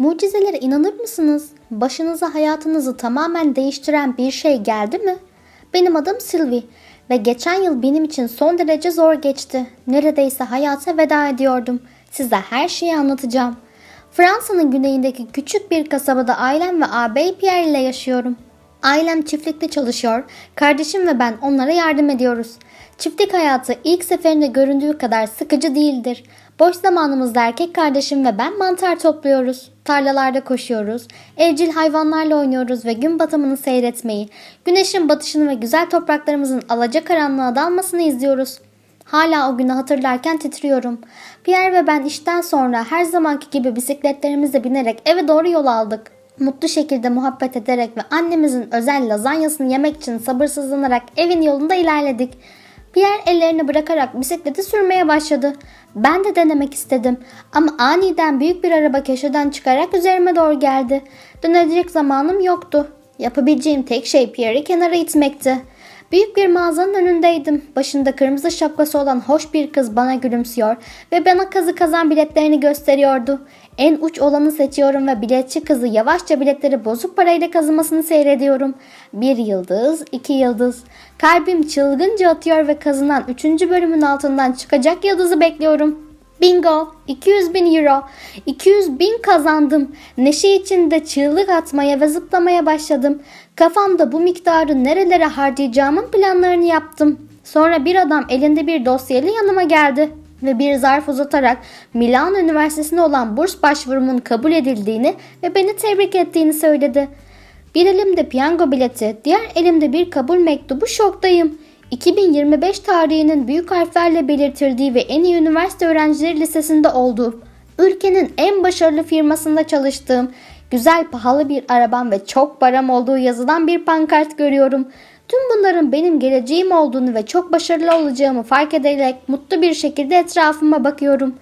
Mucizelere inanır mısınız? Başınıza hayatınızı tamamen değiştiren bir şey geldi mi? Benim adım Sylvie ve geçen yıl benim için son derece zor geçti. Neredeyse hayata veda ediyordum. Size her şeyi anlatacağım. Fransa'nın güneyindeki küçük bir kasabada ailem ve ağabey Pierre ile yaşıyorum. Ailem çiftlikte çalışıyor, kardeşim ve ben onlara yardım ediyoruz. Çiftlik hayatı ilk seferinde göründüğü kadar sıkıcı değildir. Boş zamanımızda erkek kardeşim ve ben mantar topluyoruz. Tarlalarda koşuyoruz, evcil hayvanlarla oynuyoruz ve gün batımını seyretmeyi, güneşin batışını ve güzel topraklarımızın alacakaranlığa dalmasını izliyoruz. Hala o günü hatırlarken titriyorum. Pierre ve ben işten sonra her zamanki gibi bisikletlerimize binerek eve doğru yol aldık. Mutlu şekilde muhabbet ederek ve annemizin özel lazanyasını yemek için sabırsızlanarak evin yolunda ilerledik. Pierre ellerini bırakarak bisikleti sürmeye başladı. Ben de denemek istedim ama aniden büyük bir araba köşeden çıkarak üzerime doğru geldi. Dönecek zamanım yoktu. Yapabileceğim tek şey Pierre'i kenara itmekti. Büyük bir mağazanın önündeydim. Başında kırmızı şapkası olan hoş bir kız bana gülümsüyor ve bana kazı kazan biletlerini gösteriyordu. En uç olanı seçiyorum ve biletçi kızı yavaşça biletleri bozuk parayla kazımasını seyrediyorum. Bir yıldız, iki yıldız. Kalbim çılgınca atıyor ve kazınan üçüncü bölümün altından çıkacak yıldızı bekliyorum. Bingo! 200 bin euro. 200 bin kazandım. Neşe içinde çığlık atmaya ve zıplamaya başladım. Kafamda bu miktarı nerelere harcayacağımın planlarını yaptım. Sonra bir adam elinde bir dosyayla yanıma geldi ve bir zarf uzatarak Milan Üniversitesi'ne olan burs başvurumun kabul edildiğini ve beni tebrik ettiğini söyledi. Bir elimde piyango bileti, diğer elimde bir kabul mektubu şoktayım. 2025 tarihinin büyük harflerle belirtildiği ve en iyi üniversite öğrencileri listesinde olduğu, ülkenin en başarılı firmasında çalıştığım, güzel pahalı bir arabam ve çok param olduğu yazılan bir pankart görüyorum. Tüm bunların benim geleceğim olduğunu ve çok başarılı olacağımı fark ederek mutlu bir şekilde etrafıma bakıyorum.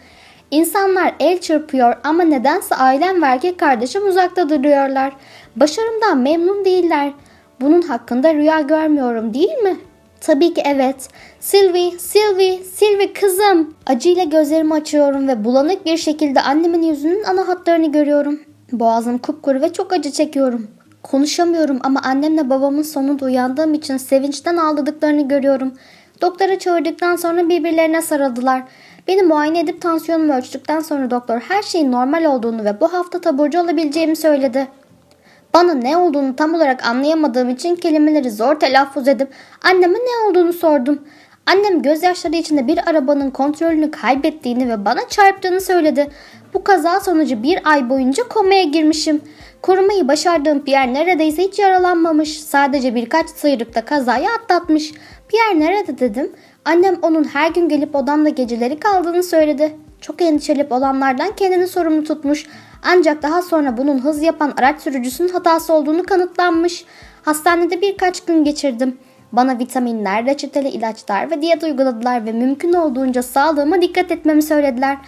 İnsanlar el çırpıyor ama nedense ailem ve erkek kardeşim uzakta duruyorlar. Başarımdan memnun değiller. Bunun hakkında rüya görmüyorum değil mi? Tabii ki evet. Sylvie, Sylvie, Sylvie kızım. Acıyla gözlerimi açıyorum ve bulanık bir şekilde annemin yüzünün ana hatlarını görüyorum. Boğazım kupkuru ve çok acı çekiyorum. Konuşamıyorum ama annemle babamın sonunda uyandığım için sevinçten ağladıklarını görüyorum. Doktora çağırdıktan sonra birbirlerine sarıldılar. Beni muayene edip tansiyonumu ölçtükten sonra doktor her şeyin normal olduğunu ve bu hafta taburcu olabileceğimi söyledi. Bana ne olduğunu tam olarak anlayamadığım için kelimeleri zor telaffuz edip anneme ne olduğunu sordum. Annem gözyaşları içinde bir arabanın kontrolünü kaybettiğini ve bana çarptığını söyledi. Bu kaza sonucu bir ay boyunca komaya girmişim. Korumayı başardığım Pierre neredeyse hiç yaralanmamış. Sadece birkaç sıyrıkta kazayı atlatmış. Pierre nerede dedim. Annem onun her gün gelip odamda geceleri kaldığını söyledi. Çok endişeli olanlardan kendini sorumlu tutmuş. Ancak daha sonra bunun hız yapan araç sürücüsünün hatası olduğunu kanıtlanmış. Hastanede birkaç gün geçirdim. Bana vitaminler, reçeteli ilaçlar ve diyet uyguladılar ve mümkün olduğunca sağlığıma dikkat etmemi söylediler.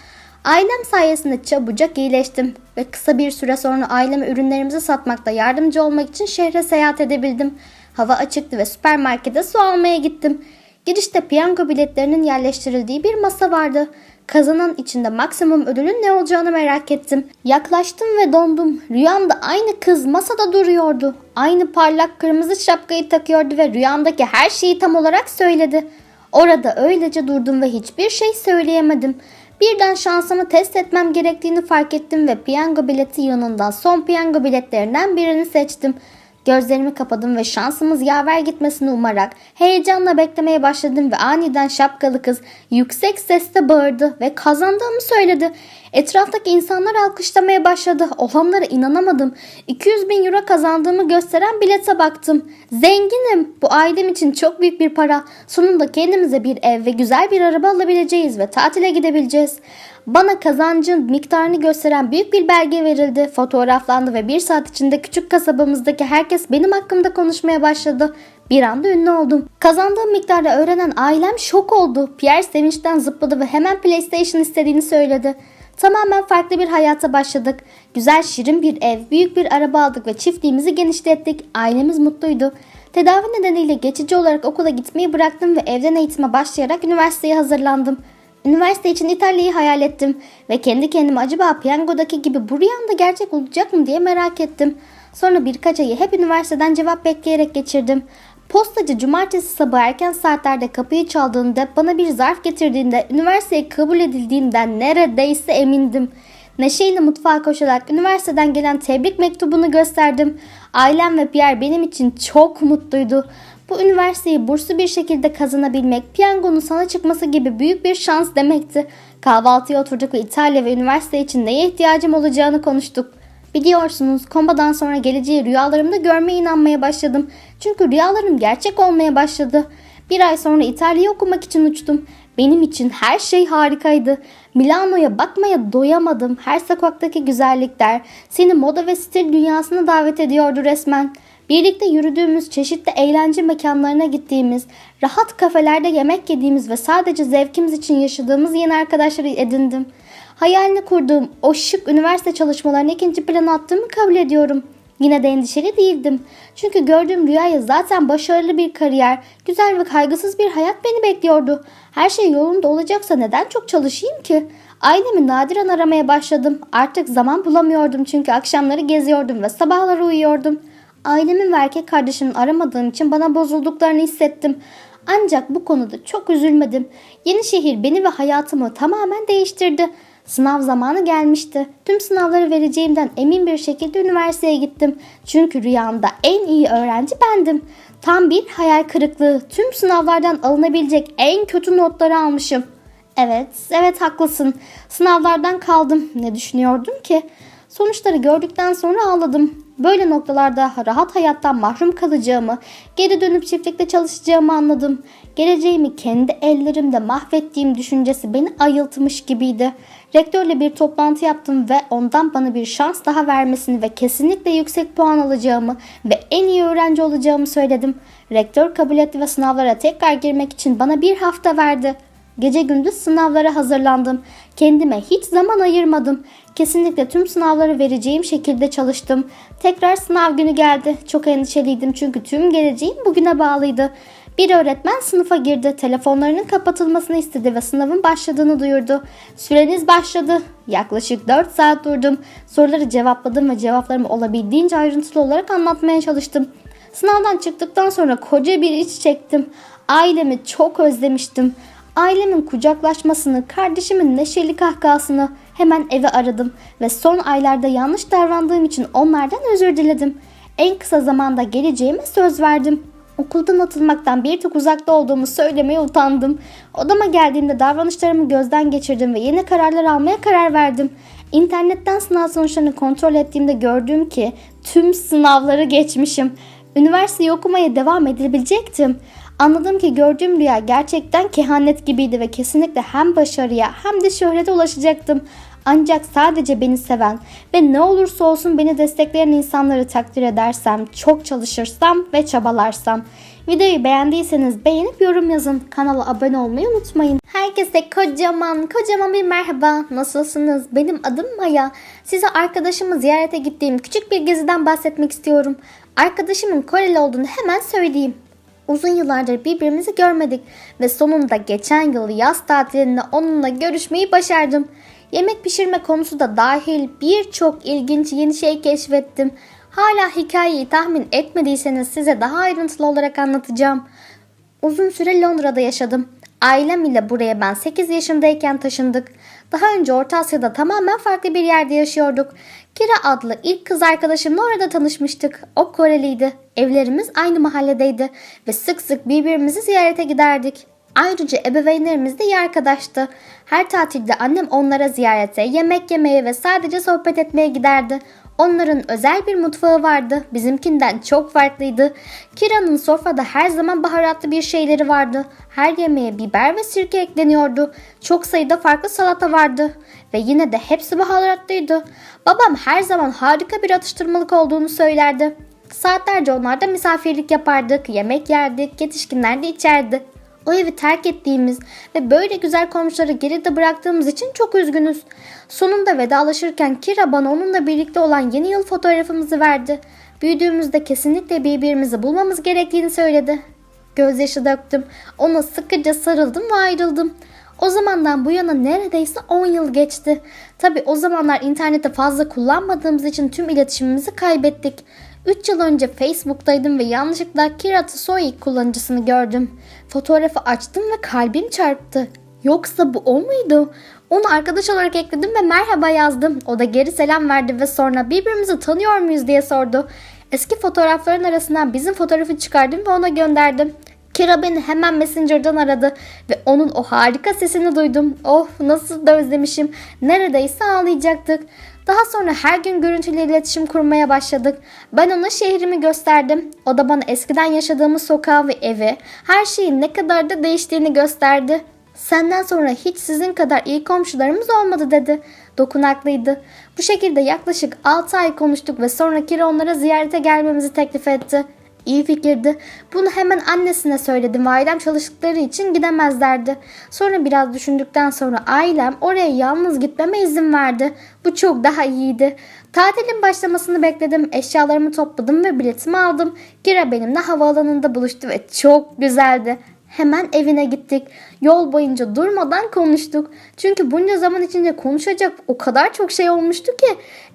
Ailem sayesinde çabucak iyileştim ve kısa bir süre sonra aileme ürünlerimizi satmakta yardımcı olmak için şehre seyahat edebildim. Hava açıktı ve süpermarkete su almaya gittim. Girişte piyango biletlerinin yerleştirildiği bir masa vardı. Kazanan içinde maksimum ödülün ne olacağını merak ettim. Yaklaştım ve dondum. Rüyamda aynı kız masada duruyordu. Aynı parlak kırmızı şapkayı takıyordu ve rüyamdaki her şeyi tam olarak söyledi. Orada öylece durdum ve hiçbir şey söyleyemedim. Birden şansımı test etmem gerektiğini fark ettim ve piyango bileti yanından son piyango biletlerinden birini seçtim. Gözlerimi kapadım ve şansımız yaver gitmesini umarak heyecanla beklemeye başladım ve aniden şapkalı kız yüksek sesle bağırdı ve kazandığımı söyledi. Etraftaki insanlar alkışlamaya başladı. Olanlara inanamadım. 200 bin euro kazandığımı gösteren bilete baktım. Zenginim. Bu ailem için çok büyük bir para. Sonunda kendimize bir ev ve güzel bir araba alabileceğiz ve tatile gidebileceğiz. Bana kazancın miktarını gösteren büyük bir belge verildi. Fotoğraflandı ve bir saat içinde küçük kasabamızdaki herkes benim hakkımda konuşmaya başladı. Bir anda ünlü oldum. Kazandığım miktarı öğrenen ailem şok oldu. Pierre sevinçten zıpladı ve hemen PlayStation istediğini söyledi. Tamamen farklı bir hayata başladık. Güzel şirin bir ev, büyük bir araba aldık ve çiftliğimizi genişlettik. Ailemiz mutluydu. Tedavi nedeniyle geçici olarak okula gitmeyi bıraktım ve evden eğitime başlayarak üniversiteye hazırlandım. Üniversite için İtalya'yı hayal ettim ve kendi kendime acaba piyangodaki gibi bu rüyamda gerçek olacak mı diye merak ettim. Sonra birkaç ayı hep üniversiteden cevap bekleyerek geçirdim. Postacı cumartesi sabahı erken saatlerde kapıyı çaldığında bana bir zarf getirdiğinde üniversiteye kabul edildiğimden neredeyse emindim. Neşeyle mutfağa koşarak üniversiteden gelen tebrik mektubunu gösterdim. Ailem ve Pierre benim için çok mutluydu. Bu üniversiteyi burslu bir şekilde kazanabilmek, piyangonun sana çıkması gibi büyük bir şans demekti. Kahvaltıya oturduk ve İtalya ve üniversite için neye ihtiyacım olacağını konuştuk. Biliyorsunuz kombadan sonra geleceği rüyalarımda görmeye inanmaya başladım. Çünkü rüyalarım gerçek olmaya başladı. Bir ay sonra İtalya'yı okumak için uçtum. Benim için her şey harikaydı. Milano'ya bakmaya doyamadım. Her sokaktaki güzellikler seni moda ve stil dünyasına davet ediyordu resmen. Birlikte yürüdüğümüz çeşitli eğlence mekanlarına gittiğimiz, rahat kafelerde yemek yediğimiz ve sadece zevkimiz için yaşadığımız yeni arkadaşları edindim. Hayalini kurduğum o şık üniversite çalışmalarını ikinci plana attığımı kabul ediyorum. Yine de endişeli değildim. Çünkü gördüğüm rüyaya zaten başarılı bir kariyer, güzel ve kaygısız bir hayat beni bekliyordu. Her şey yolunda olacaksa neden çok çalışayım ki? Ailemi nadiren aramaya başladım. Artık zaman bulamıyordum çünkü akşamları geziyordum ve sabahları uyuyordum. Ailemin ve erkek kardeşimin aramadığım için bana bozulduklarını hissettim. Ancak bu konuda çok üzülmedim. Yeni şehir beni ve hayatımı tamamen değiştirdi. Sınav zamanı gelmişti. Tüm sınavları vereceğimden emin bir şekilde üniversiteye gittim. Çünkü rüyamda en iyi öğrenci bendim. Tam bir hayal kırıklığı. Tüm sınavlardan alınabilecek en kötü notları almışım. Evet, evet haklısın. Sınavlardan kaldım. Ne düşünüyordum ki? Sonuçları gördükten sonra ağladım. Böyle noktalarda rahat hayattan mahrum kalacağımı, geri dönüp çiftlikte çalışacağımı anladım. Geleceğimi kendi ellerimde mahvettiğim düşüncesi beni ayıltmış gibiydi. Rektörle bir toplantı yaptım ve ondan bana bir şans daha vermesini ve kesinlikle yüksek puan alacağımı ve en iyi öğrenci olacağımı söyledim. Rektör kabul etti ve sınavlara tekrar girmek için bana bir hafta verdi. Gece gündüz sınavlara hazırlandım. Kendime hiç zaman ayırmadım. Kesinlikle tüm sınavları vereceğim şekilde çalıştım. Tekrar sınav günü geldi. Çok endişeliydim çünkü tüm geleceğim bugüne bağlıydı. Bir öğretmen sınıfa girdi. Telefonlarının kapatılmasını istedi ve sınavın başladığını duyurdu. Süreniz başladı. Yaklaşık 4 saat durdum. Soruları cevapladım ve cevaplarımı olabildiğince ayrıntılı olarak anlatmaya çalıştım. Sınavdan çıktıktan sonra koca bir iç çektim. Ailemi çok özlemiştim. Ailemin kucaklaşmasını, kardeşimin neşeli kahkahasını hemen eve aradım ve son aylarda yanlış davrandığım için onlardan özür diledim. En kısa zamanda geleceğime söz verdim. Okuldan atılmaktan bir tık uzakta olduğumu söylemeye utandım. Odama geldiğimde davranışlarımı gözden geçirdim ve yeni kararlar almaya karar verdim. İnternetten sınav sonuçlarını kontrol ettiğimde gördüm ki tüm sınavları geçmişim. Üniversiteyi okumaya devam edebilecektim. Anladım ki gördüğüm rüya gerçekten kehanet gibiydi ve kesinlikle hem başarıya hem de şöhrete ulaşacaktım. Ancak sadece beni seven ve ne olursa olsun beni destekleyen insanları takdir edersem, çok çalışırsam ve çabalarsam. Videoyu beğendiyseniz beğenip yorum yazın. Kanala abone olmayı unutmayın. Herkese kocaman kocaman bir merhaba. Nasılsınız? Benim adım Maya. Size arkadaşımı ziyarete gittiğim küçük bir geziden bahsetmek istiyorum. Arkadaşımın Koreli olduğunu hemen söyleyeyim. Uzun yıllardır birbirimizi görmedik ve sonunda geçen yıl yaz tatilinde onunla görüşmeyi başardım. Yemek pişirme konusu da dahil birçok ilginç yeni şey keşfettim. Hala hikayeyi tahmin etmediyseniz size daha ayrıntılı olarak anlatacağım. Uzun süre Londra'da yaşadım. Ailem ile buraya ben 8 yaşındayken taşındık. Daha önce Orta Asya'da tamamen farklı bir yerde yaşıyorduk. Kira adlı ilk kız arkadaşımla orada tanışmıştık. O Koreliydi. Evlerimiz aynı mahalledeydi ve sık sık birbirimizi ziyarete giderdik. Ayrıca ebeveynlerimiz de iyi arkadaştı. Her tatilde annem onlara ziyarete, yemek yemeye ve sadece sohbet etmeye giderdi. Onların özel bir mutfağı vardı. Bizimkinden çok farklıydı. Kira'nın sofrada her zaman baharatlı bir şeyleri vardı. Her yemeğe biber ve sirke ekleniyordu. Çok sayıda farklı salata vardı. Ve yine de hepsi baharatlıydı. Babam her zaman harika bir atıştırmalık olduğunu söylerdi. Saatlerce onlarda misafirlik yapardık, yemek yerdik, yetişkinler de içerdi. O evi terk ettiğimiz ve böyle güzel komşuları geride bıraktığımız için çok üzgünüz. Sonunda vedalaşırken Kira bana onunla birlikte olan yeni yıl fotoğrafımızı verdi. Büyüdüğümüzde kesinlikle birbirimizi bulmamız gerektiğini söyledi. Gözyaşı döktüm. Ona sıkıca sarıldım ve ayrıldım. O zamandan bu yana neredeyse 10 yıl geçti. Tabi o zamanlar interneti fazla kullanmadığımız için tüm iletişimimizi kaybettik. 3 yıl önce Facebook'taydım ve yanlışlıkla Kira Tsoy kullanıcısını gördüm. Fotoğrafı açtım ve kalbim çarptı. Yoksa bu o muydu? Onu arkadaş olarak ekledim ve merhaba yazdım. O da geri selam verdi ve sonra birbirimizi tanıyor muyuz diye sordu. Eski fotoğrafların arasından bizim fotoğrafı çıkardım ve ona gönderdim. Kira beni hemen Messenger'dan aradı ve onun o harika sesini duydum. Oh nasıl da özlemişim. Neredeyse ağlayacaktık. Daha sonra her gün görüntülü iletişim kurmaya başladık. Ben ona şehrimi gösterdim. O da bana eskiden yaşadığımız sokağı ve evi, her şeyin ne kadar da değiştiğini gösterdi. Senden sonra hiç sizin kadar iyi komşularımız olmadı dedi. Dokunaklıydı. Bu şekilde yaklaşık 6 ay konuştuk ve sonra Kira onlara ziyarete gelmemizi teklif etti. İyi fikirdi. Bunu hemen annesine söyledim ve ailem çalıştıkları için gidemezlerdi. Sonra biraz düşündükten sonra ailem oraya yalnız gitmeme izin verdi. Bu çok daha iyiydi. Tatilin başlamasını bekledim. Eşyalarımı topladım ve biletimi aldım. Kira benimle havaalanında buluştu ve çok güzeldi. Hemen evine gittik. Yol boyunca durmadan konuştuk. Çünkü bunca zaman içinde konuşacak o kadar çok şey olmuştu ki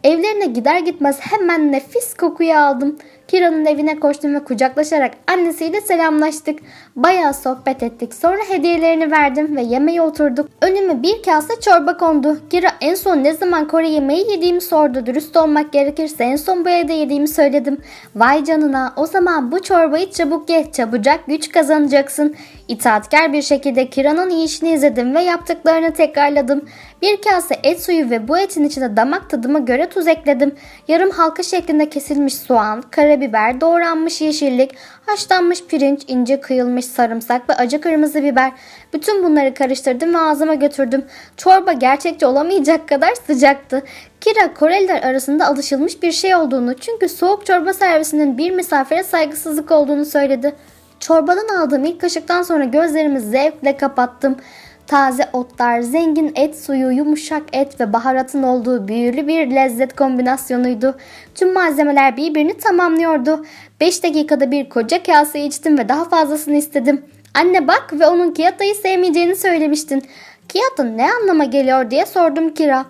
evlerine gider gitmez hemen nefis kokuyu aldım. Kira'nın evine koştum ve kucaklaşarak annesiyle selamlaştık. Bayağı sohbet ettik. Sonra hediyelerini verdim ve yemeğe oturduk. Önüme bir kase çorba kondu. Kira en son ne zaman Kore yemeği yediğimi sordu. Dürüst olmak gerekirse en son bu evde yediğimi söyledim. Vay canına o zaman bu çorbayı çabuk ye. Çabucak güç kazanacaksın. İtaatkar bir şekilde Kira'nın işini izledim ve yaptıklarını tekrarladım. Bir kase et suyu ve bu etin içine damak tadıma göre tuz ekledim. Yarım halka şeklinde kesilmiş soğan, karabiber, doğranmış yeşillik, haşlanmış pirinç, ince kıyılmış sarımsak ve acı kırmızı biber. Bütün bunları karıştırdım ve ağzıma götürdüm. Çorba gerçekçi olamayacak kadar sıcaktı. Kira Koreliler arasında alışılmış bir şey olduğunu çünkü soğuk çorba servisinin bir misafire saygısızlık olduğunu söyledi. Çorbadan aldığım ilk kaşıktan sonra gözlerimi zevkle kapattım. Taze otlar, zengin et suyu, yumuşak et ve baharatın olduğu büyülü bir lezzet kombinasyonuydu. Tüm malzemeler birbirini tamamlıyordu. 5 dakikada bir koca kase içtim ve daha fazlasını istedim. Anne bak ve onun Kiyata'yı sevmeyeceğini söylemiştin. Kiyata ne anlama geliyor diye sordum Kira.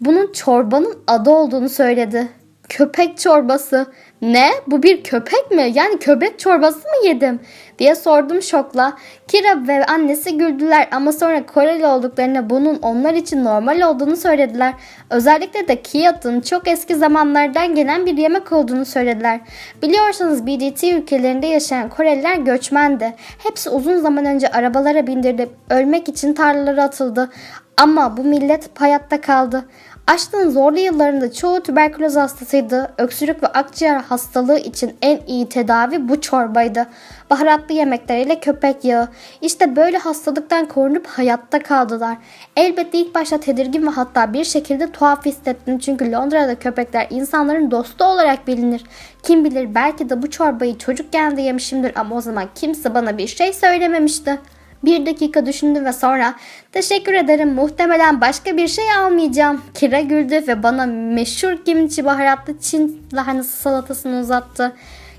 Bunun çorbanın adı olduğunu söyledi. Köpek çorbası. Ne? Bu bir köpek mi? Yani köpek çorbası mı yedim? diye sordum şokla. Kira ve annesi güldüler ama sonra Koreli olduklarına bunun onlar için normal olduğunu söylediler. Özellikle de Kiyat'ın çok eski zamanlardan gelen bir yemek olduğunu söylediler. Biliyorsanız BDT ülkelerinde yaşayan Koreliler göçmendi. Hepsi uzun zaman önce arabalara bindirilip ölmek için tarlalara atıldı. Ama bu millet hayatta kaldı. Açlığın zorlu yıllarında çoğu tüberküloz hastasıydı. Öksürük ve akciğer hastalığı için en iyi tedavi bu çorbaydı. Baharatlı yemekleriyle köpek yağı. İşte böyle hastalıktan korunup hayatta kaldılar. Elbette ilk başta tedirgin ve hatta bir şekilde tuhaf hissettim. Çünkü Londra'da köpekler insanların dostu olarak bilinir. Kim bilir belki de bu çorbayı çocukken de yemişimdir ama o zaman kimse bana bir şey söylememişti. Bir dakika düşündü ve sonra teşekkür ederim muhtemelen başka bir şey almayacağım. Kira güldü ve bana meşhur kimchi baharatlı Çin lahanası salatasını uzattı.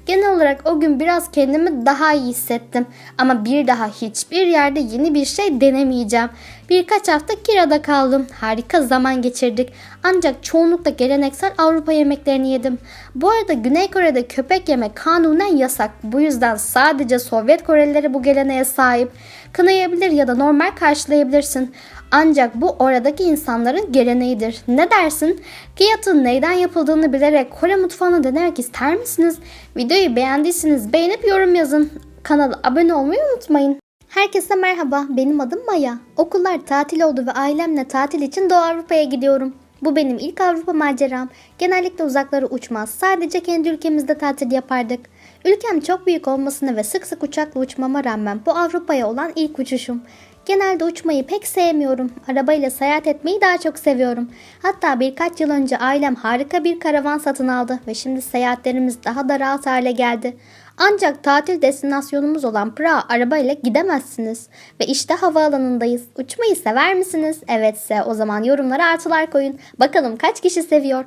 Genel olarak o gün biraz kendimi daha iyi hissettim. Ama bir daha hiçbir yerde yeni bir şey denemeyeceğim. Birkaç hafta kirada kaldım. Harika zaman geçirdik. Ancak çoğunlukla geleneksel Avrupa yemeklerini yedim. Bu arada Güney Kore'de köpek yemek kanunen yasak. Bu yüzden sadece Sovyet Korelileri bu geleneğe sahip. Kınayabilir ya da normal karşılayabilirsin. Ancak bu oradaki insanların geleneğidir. Ne dersin? Kiyat'ın neyden yapıldığını bilerek Kore mutfağını denemek ister misiniz? Videoyu beğendiyseniz beğenip yorum yazın. Kanala abone olmayı unutmayın. Herkese merhaba, benim adım Maya. Okullar tatil oldu ve ailemle tatil için Doğu Avrupa'ya gidiyorum. Bu benim ilk Avrupa maceram. Genellikle uzaklara uçmaz. Sadece kendi ülkemizde tatil yapardık. Ülkem çok büyük olmasına ve sık sık uçakla uçmama rağmen bu Avrupa'ya olan ilk uçuşum. Genelde uçmayı pek sevmiyorum. Arabayla seyahat etmeyi daha çok seviyorum. Hatta birkaç yıl önce ailem harika bir karavan satın aldı ve şimdi seyahatlerimiz daha da rahat hale geldi. Ancak tatil destinasyonumuz olan Prag'a arabayla gidemezsiniz. Ve işte havaalanındayız. Uçmayı sever misiniz? Evetse o zaman yorumlara artılar koyun. Bakalım kaç kişi seviyor?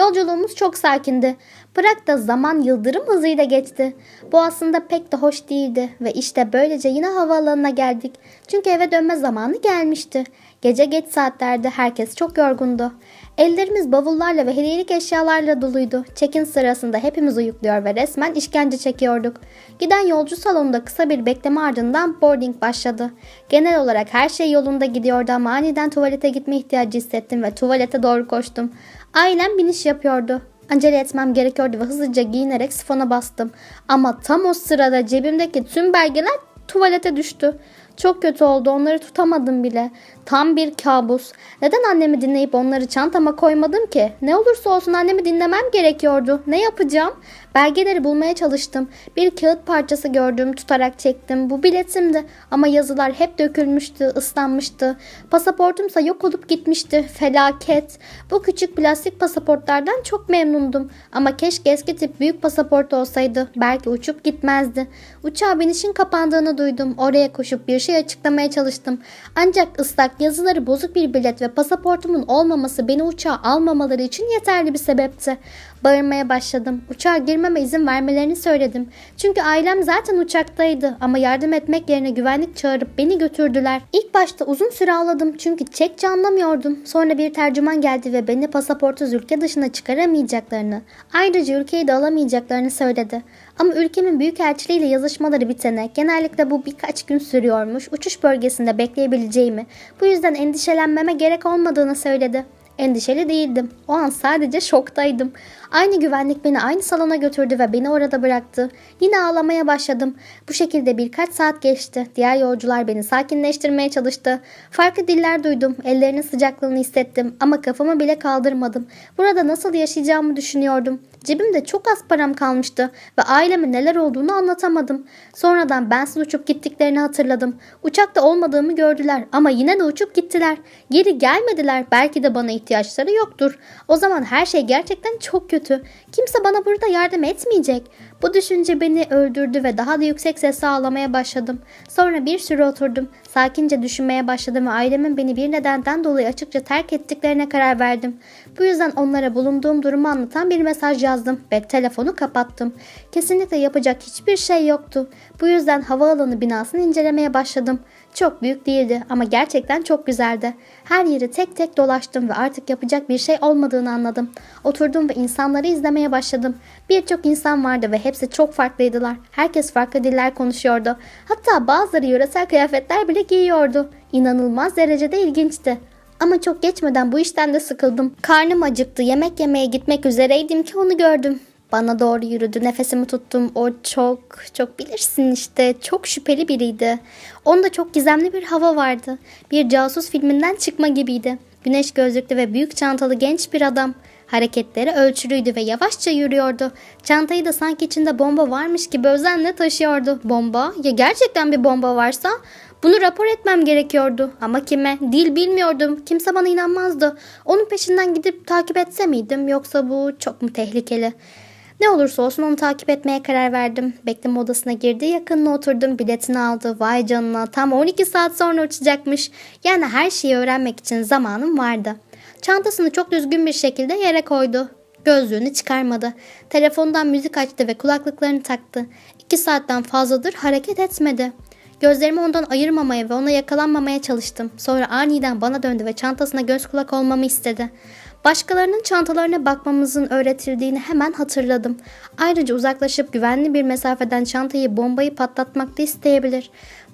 Yolculuğumuz çok sakindi. Prag'da zaman yıldırım hızıyla geçti. Bu aslında pek de hoş değildi ve işte böylece yine havaalanına geldik. Çünkü eve dönme zamanı gelmişti. Gece geç saatlerde herkes çok yorgundu. Ellerimiz bavullarla ve hediyelik eşyalarla doluydu. Check-in sırasında hepimiz uyukluyor ve resmen işkence çekiyorduk. Giden yolcu salonunda kısa bir bekleme ardından boarding başladı. Genel olarak her şey yolunda gidiyordu ama aniden tuvalete gitme ihtiyacı hissettim ve tuvalete doğru koştum. Ailem biniş yapıyordu. Acele etmem gerekiyordu ve hızlıca giyinerek sifona bastım. Ama tam o sırada cebimdeki tüm belgeler tuvalete düştü. Çok kötü oldu onları tutamadım bile. Tam bir kabus. Neden annemi dinleyip onları çantama koymadım ki? Ne olursa olsun annemi dinlemem gerekiyordu. Ne yapacağım? Belgeleri bulmaya çalıştım. Bir kağıt parçası gördüm, tutarak çektim. Bu biletimdi ama yazılar hep dökülmüştü, ıslanmıştı. Pasaportumsa yok olup gitmişti. Felaket. Bu küçük plastik pasaportlardan çok memnundum. Ama keşke eski tip büyük pasaport olsaydı. Belki uçup gitmezdi. Uçağa binişin kapandığını duydum. Oraya koşup bir şey açıklamaya çalıştım. Ancak ıslak yazıları bozuk bir bilet ve pasaportumun olmaması beni uçağa almamaları için yeterli bir sebepti. Bağırmaya başladım. Uçağa girmeme izin vermelerini söyledim. Çünkü ailem zaten uçaktaydı ama yardım etmek yerine güvenlik çağırıp beni götürdüler. İlk başta uzun süre ağladım çünkü Çekçe anlamıyordum. Sonra bir tercüman geldi ve beni pasaportsuz ülke dışına çıkaramayacaklarını, ayrıca ülkeyi de alamayacaklarını söyledi. Ama ülkemin büyükelçiliğiyle yazışmaları bitene genellikle bu birkaç gün sürüyormuş. Uçuş bölgesinde bekleyebileceğimi, bu yüzden endişelenmeme gerek olmadığını söyledi. Endişeli değildim. O an sadece şoktaydım. Aynı güvenlik beni aynı salona götürdü ve beni orada bıraktı. Yine ağlamaya başladım. Bu şekilde birkaç saat geçti. Diğer yolcular beni sakinleştirmeye çalıştı. Farklı diller duydum. Ellerinin sıcaklığını hissettim ama kafamı bile kaldırmadım. Burada nasıl yaşayacağımı düşünüyordum. Cebimde çok az param kalmıştı ve aileme neler olduğunu anlatamadım. Sonradan bensiz uçup gittiklerini hatırladım. Uçakta olmadığımı gördüler ama yine de uçup gittiler. Geri gelmediler. Belki de bana ihtiyaçları yoktur. O zaman her şey gerçekten çok kötü. Kimse bana burada yardım etmeyecek. Bu düşünce beni öldürdü ve daha da yüksek sesle ağlamaya başladım. Sonra bir süre oturdum. Sakince düşünmeye başladım ve ailemin beni bir nedenden dolayı açıkça terk ettiklerine karar verdim. Bu yüzden onlara bulunduğum durumu anlatan bir mesaj yazdım ve telefonu kapattım. Kesinlikle yapacak hiçbir şey yoktu. Bu yüzden havaalanı binasını incelemeye başladım. Çok büyük değildi ama gerçekten çok güzeldi. Her yeri tek tek dolaştım ve artık yapacak bir şey olmadığını anladım. Oturdum ve insanları izlemeye başladım. Birçok insan vardı ve hepsi çok farklıydılar. Herkes farklı diller konuşuyordu. Hatta bazıları yöresel kıyafetler bile giyiyordu. İnanılmaz derecede ilginçti. Ama çok geçmeden bu işten de sıkıldım. Karnım acıktı. Yemek yemeye gitmek üzereydim ki onu gördüm. Bana doğru yürüdü. Nefesimi tuttum. O çok, çok bilirsin işte. Çok şüpheli biriydi. Onda çok gizemli bir hava vardı. Bir casus filminden çıkma gibiydi. Güneş gözlüklü ve büyük çantalı genç bir adam. Hareketleri ölçülüydü ve yavaşça yürüyordu. Çantayı da sanki içinde bomba varmış gibi özenle taşıyordu. Bomba? Ya gerçekten bir bomba varsa bunu rapor etmem gerekiyordu. Ama kime? Dil bilmiyordum. Kimse bana inanmazdı. Onun peşinden gidip takip etse miydim yoksa bu çok mu tehlikeli? Ne olursa olsun onu takip etmeye karar verdim. Bekleme odasına girdi, yakınına oturdum, biletini aldı. Vay canına tam 12 saat sonra uçacakmış. Yani her şeyi öğrenmek için zamanım vardı. Çantasını çok düzgün bir şekilde yere koydu. Gözlüğünü çıkarmadı. Telefondan müzik açtı ve kulaklıklarını taktı. İki saatten fazladır hareket etmedi. Gözlerimi ondan ayırmamaya ve ona yakalanmamaya çalıştım. Sonra aniden bana döndü ve çantasına göz kulak olmamı istedi. Başkalarının çantalarına bakmamızın öğretildiğini hemen hatırladım. Ayrıca uzaklaşıp güvenli bir mesafeden çantayı bombayı patlatmak da isteyebilir.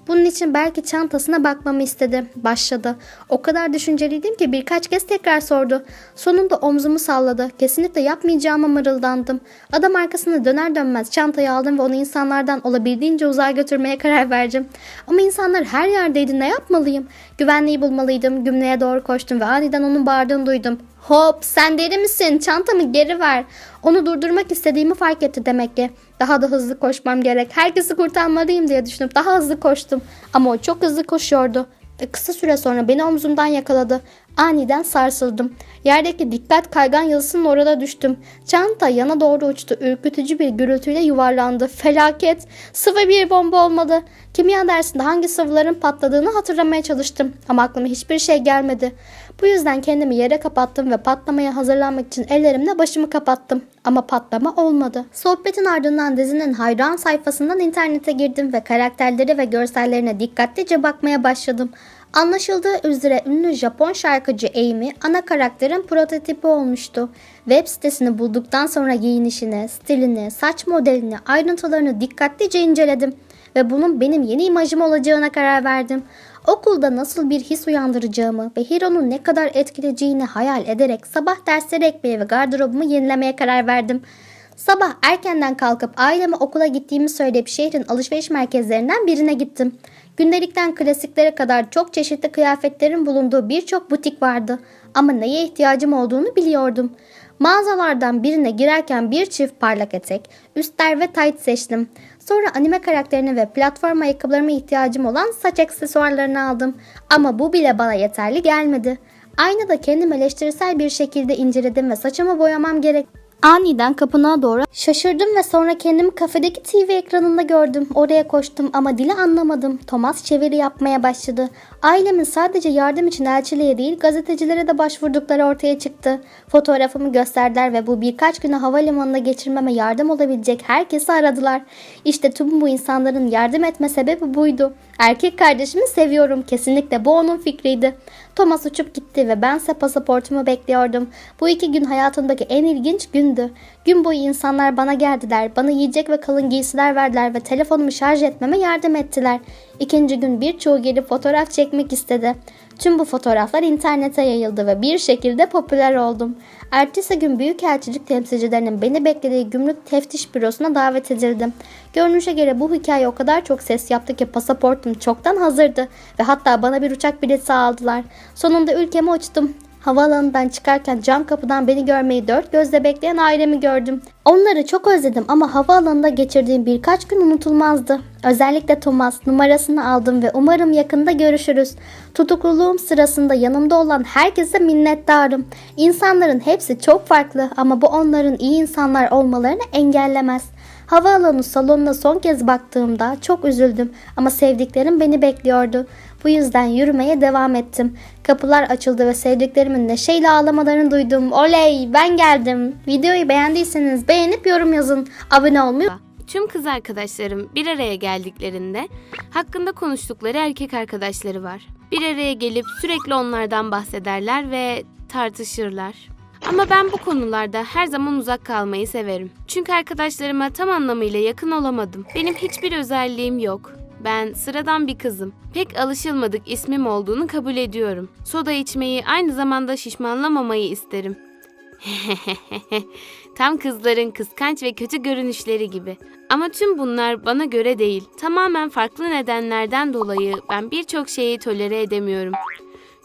Bunun için belki çantasına bakmamı istedi. Başladı. O kadar düşünceliydim ki birkaç kez tekrar sordu. Sonunda omzumu salladı. Kesinlikle yapmayacağıma mırıldandım. Adam arkasına döner dönmez çantayı aldım ve onu insanlardan olabildiğince uzağa götürmeye karar verdim. Ama insanlar her yerdeydi. Ne yapmalıyım? Güvenliği bulmalıydım. Gümneye doğru koştum ve aniden onun bağırdığını duydum. Hop sen deli misin? Çantamı geri ver. Onu durdurmak istediğimi fark etti demek ki. Daha da hızlı koşmam gerek. Herkesi kurtarmalıyım diye düşünüp daha hızlı koştum. Ama o çok hızlı koşuyordu. Ve kısa süre sonra beni omzumdan yakaladı. Aniden sarsıldım. Yerdeki dikkat kaygan yılısının orada düştüm. Çanta yana doğru uçtu. Ürkütücü bir gürültüyle yuvarlandı. Felaket. Sıvı bir bomba olmadı. Kimya dersinde hangi sıvıların patladığını hatırlamaya çalıştım. Ama aklıma hiçbir şey gelmedi. Bu yüzden kendimi yere kapattım ve patlamaya hazırlanmak için ellerimle başımı kapattım. Ama patlama olmadı. Sohbetin ardından dizinin hayran sayfasından internete girdim ve karakterleri ve görsellerine dikkatlice bakmaya başladım. Anlaşıldığı üzere ünlü Japon şarkıcı Amy ana karakterin prototipi olmuştu. Web sitesini bulduktan sonra giyinişini, stilini, saç modelini, ayrıntılarını dikkatlice inceledim ve bunun benim yeni imajım olacağına karar verdim. Okulda nasıl bir his uyandıracağımı ve Hiro'nun ne kadar etkileyeceğini hayal ederek sabah dersleri ekmeye ve gardırobumu yenilemeye karar verdim. Sabah erkenden kalkıp aileme okula gittiğimi söyleyip şehrin alışveriş merkezlerinden birine gittim. Gündelikten klasiklere kadar çok çeşitli kıyafetlerin bulunduğu birçok butik vardı. Ama neye ihtiyacım olduğunu biliyordum. Mağazalardan birine girerken bir çift parlak etek, üstler ve tayt seçtim. Sonra anime karakterini ve platform ayakkabılarıma ihtiyacım olan saç aksesuarlarını aldım. Ama bu bile bana yeterli gelmedi. Aynada kendimi eleştirisel bir şekilde inceledim ve saçımı boyamam gerek. Aniden kapına doğru şaşırdım ve sonra kendimi kafedeki TV ekranında gördüm. Oraya koştum ama dili anlamadım. Thomas çeviri yapmaya başladı. Ailemin sadece yardım için elçiliğe değil gazetecilere de başvurdukları ortaya çıktı. Fotoğrafımı gösterdiler ve bu birkaç günü havalimanında geçirmeme yardım olabilecek herkesi aradılar. İşte tüm bu insanların yardım etme sebebi buydu. Erkek kardeşimi seviyorum. Kesinlikle bu onun fikriydi. Thomas uçup gitti ve bense pasaportumu bekliyordum. Bu iki gün hayatımdaki en ilginç gündü. Gün boyu insanlar bana geldiler. Bana yiyecek ve kalın giysiler verdiler ve telefonumu şarj etmeme yardım ettiler. İkinci gün birçoğu gelip fotoğraf çekmek istedi. Tüm bu fotoğraflar internete yayıldı ve bir şekilde popüler oldum. Ertesi gün Büyükelçilik temsilcilerinin beni beklediği gümrük teftiş bürosuna davet edildim. Görünüşe göre bu hikaye o kadar çok ses yaptı ki pasaportum çoktan hazırdı ve hatta bana bir uçak bileti aldılar. Sonunda ülkeme uçtum. Havaalanından çıkarken cam kapıdan beni görmeyi dört gözle bekleyen ailemi gördüm. Onları çok özledim ama havaalanında geçirdiğim birkaç gün unutulmazdı. Özellikle Thomas numarasını aldım ve umarım yakında görüşürüz. Tutukluluğum sırasında yanımda olan herkese minnettarım. İnsanların hepsi çok farklı ama bu onların iyi insanlar olmalarını engellemez. Havaalanı salonuna son kez baktığımda çok üzüldüm ama sevdiklerim beni bekliyordu. Bu yüzden yürümeye devam ettim. Kapılar açıldı ve sevdiklerimin neşeyle ağlamalarını duydum. Oley ben geldim. Videoyu beğendiyseniz beğenip yorum yazın. Abone olmayı Tüm kız arkadaşlarım bir araya geldiklerinde hakkında konuştukları erkek arkadaşları var. Bir araya gelip sürekli onlardan bahsederler ve tartışırlar. Ama ben bu konularda her zaman uzak kalmayı severim. Çünkü arkadaşlarıma tam anlamıyla yakın olamadım. Benim hiçbir özelliğim yok. Ben sıradan bir kızım. Pek alışılmadık ismim olduğunu kabul ediyorum. Soda içmeyi aynı zamanda şişmanlamamayı isterim. Tam kızların kıskanç ve kötü görünüşleri gibi. Ama tüm bunlar bana göre değil. Tamamen farklı nedenlerden dolayı ben birçok şeyi tolere edemiyorum.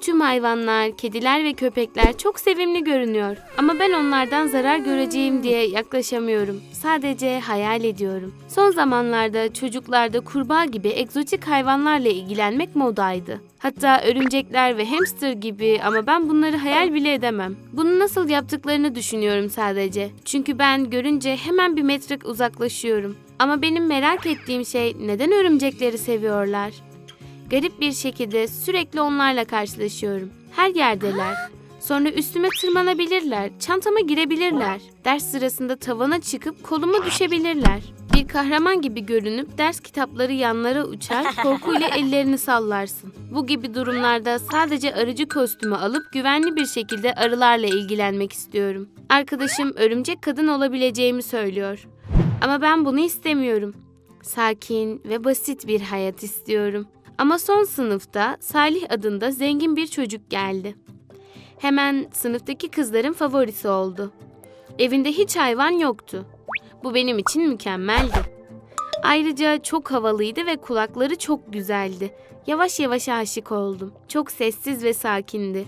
Tüm hayvanlar, kediler ve köpekler çok sevimli görünüyor. Ama ben onlardan zarar göreceğim diye yaklaşamıyorum. Sadece hayal ediyorum. Son zamanlarda çocuklarda kurbağa gibi egzotik hayvanlarla ilgilenmek modaydı. Hatta örümcekler ve hamster gibi ama ben bunları hayal bile edemem. Bunu nasıl yaptıklarını düşünüyorum sadece. Çünkü ben görünce hemen bir metre uzaklaşıyorum. Ama benim merak ettiğim şey neden örümcekleri seviyorlar? Garip bir şekilde sürekli onlarla karşılaşıyorum. Her yerdeler. Sonra üstüme tırmanabilirler, çantama girebilirler. Ders sırasında tavana çıkıp koluma düşebilirler. Bir kahraman gibi görünüp ders kitapları yanlara uçar, korkuyla ellerini sallarsın. Bu gibi durumlarda sadece arıcı kostümü alıp güvenli bir şekilde arılarla ilgilenmek istiyorum. Arkadaşım örümcek kadın olabileceğimi söylüyor. Ama ben bunu istemiyorum. Sakin ve basit bir hayat istiyorum. Ama son sınıfta Salih adında zengin bir çocuk geldi. Hemen sınıftaki kızların favorisi oldu. Evinde hiç hayvan yoktu. Bu benim için mükemmeldi. Ayrıca çok havalıydı ve kulakları çok güzeldi. Yavaş yavaş aşık oldum. Çok sessiz ve sakindi.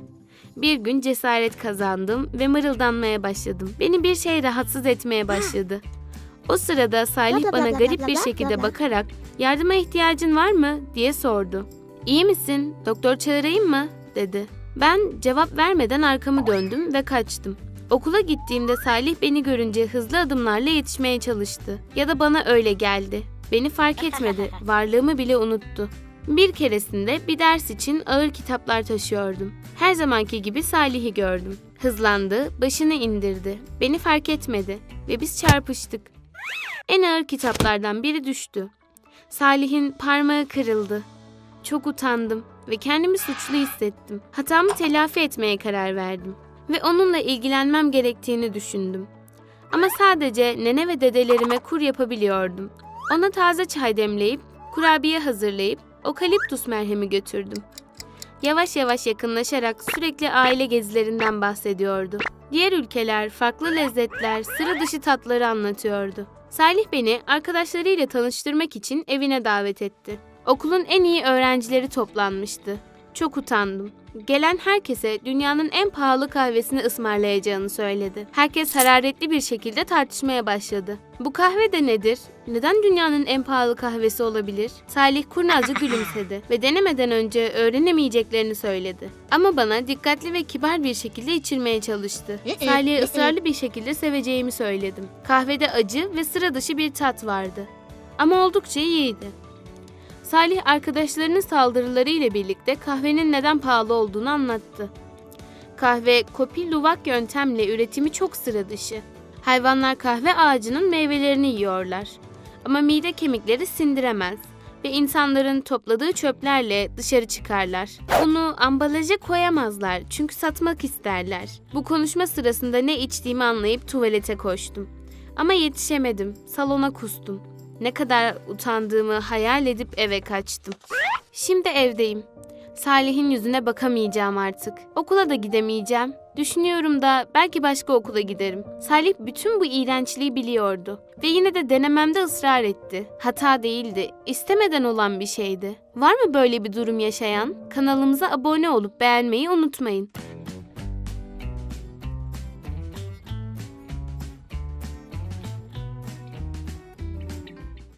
Bir gün cesaret kazandım ve mırıldanmaya başladım. Beni bir şey rahatsız etmeye başladı. O sırada Salih bana garip bir şekilde bakarak "Yardıma ihtiyacın var mı?" diye sordu. "İyi misin? Doktor çağırayım mı?" dedi. Ben cevap vermeden arkamı döndüm ve kaçtım. Okula gittiğimde Salih beni görünce hızlı adımlarla yetişmeye çalıştı. Ya da bana öyle geldi. Beni fark etmedi, varlığımı bile unuttu. Bir keresinde bir ders için ağır kitaplar taşıyordum. Her zamanki gibi Salih'i gördüm. Hızlandı, başını indirdi. Beni fark etmedi ve biz çarpıştık. En ağır kitaplardan biri düştü. Salih'in parmağı kırıldı. Çok utandım ve kendimi suçlu hissettim. Hatamı telafi etmeye karar verdim ve onunla ilgilenmem gerektiğini düşündüm. Ama sadece nene ve dedelerime kur yapabiliyordum. Ona taze çay demleyip, kurabiye hazırlayıp okaliptus merhemi götürdüm. Yavaş yavaş yakınlaşarak sürekli aile gezilerinden bahsediyordu. Diğer ülkeler, farklı lezzetler, sıra dışı tatları anlatıyordu. Salih beni arkadaşlarıyla tanıştırmak için evine davet etti. Okulun en iyi öğrencileri toplanmıştı. Çok utandım. Gelen herkese dünyanın en pahalı kahvesini ısmarlayacağını söyledi. Herkes hararetli bir şekilde tartışmaya başladı. Bu kahve de nedir? Neden dünyanın en pahalı kahvesi olabilir? Salih kurnazca gülümsedi ve denemeden önce öğrenemeyeceklerini söyledi. Ama bana dikkatli ve kibar bir şekilde içirmeye çalıştı. Salih'e ısrarlı bir şekilde seveceğimi söyledim. Kahvede acı ve sıra dışı bir tat vardı. Ama oldukça iyiydi. Salih arkadaşlarının saldırıları ile birlikte kahvenin neden pahalı olduğunu anlattı. Kahve kopil luvak yöntemle üretimi çok sıra dışı. Hayvanlar kahve ağacının meyvelerini yiyorlar. Ama mide kemikleri sindiremez ve insanların topladığı çöplerle dışarı çıkarlar. Bunu ambalaja koyamazlar çünkü satmak isterler. Bu konuşma sırasında ne içtiğimi anlayıp tuvalete koştum. Ama yetişemedim. Salona kustum. Ne kadar utandığımı hayal edip eve kaçtım. Şimdi evdeyim. Salih'in yüzüne bakamayacağım artık. Okula da gidemeyeceğim. Düşünüyorum da belki başka okula giderim. Salih bütün bu iğrençliği biliyordu ve yine de denememde ısrar etti. Hata değildi, istemeden olan bir şeydi. Var mı böyle bir durum yaşayan? Kanalımıza abone olup beğenmeyi unutmayın.